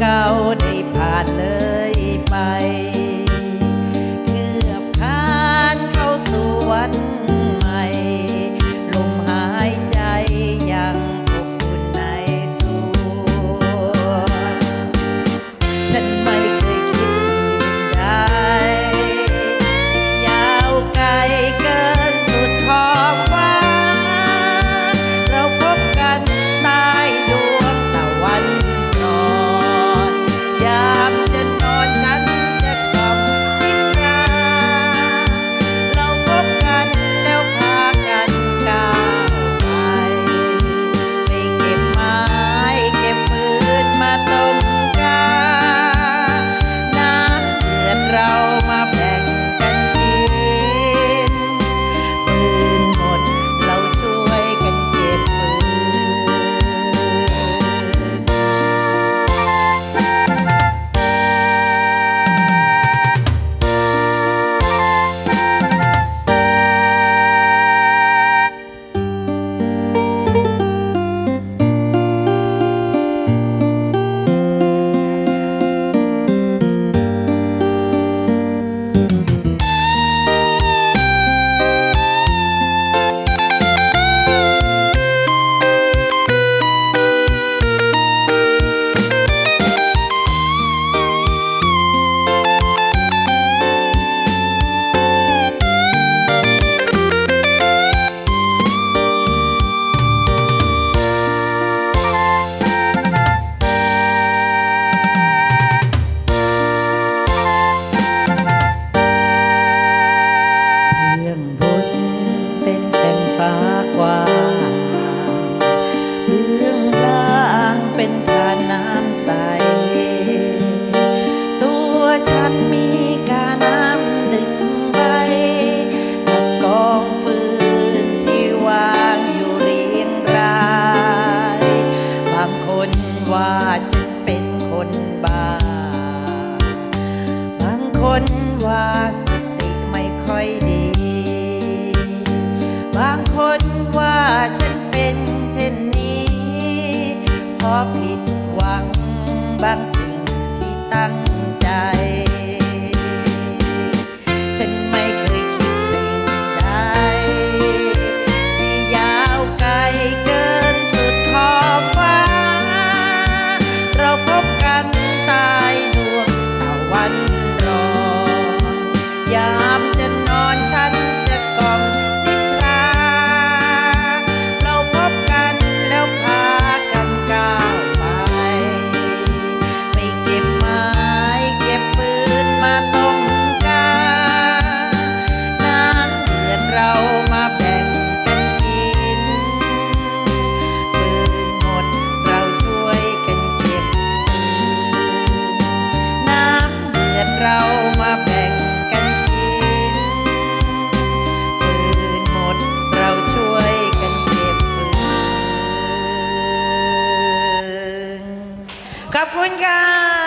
เก่าได้ผ่านเลยไปางเบื้องล่างเป็นทานน้ำใส อผิดหวังบางสิ่งามาแบ่งกันกินฝืนหมดเราช่วยกันเก็บฝืนขอบคุณค่ะ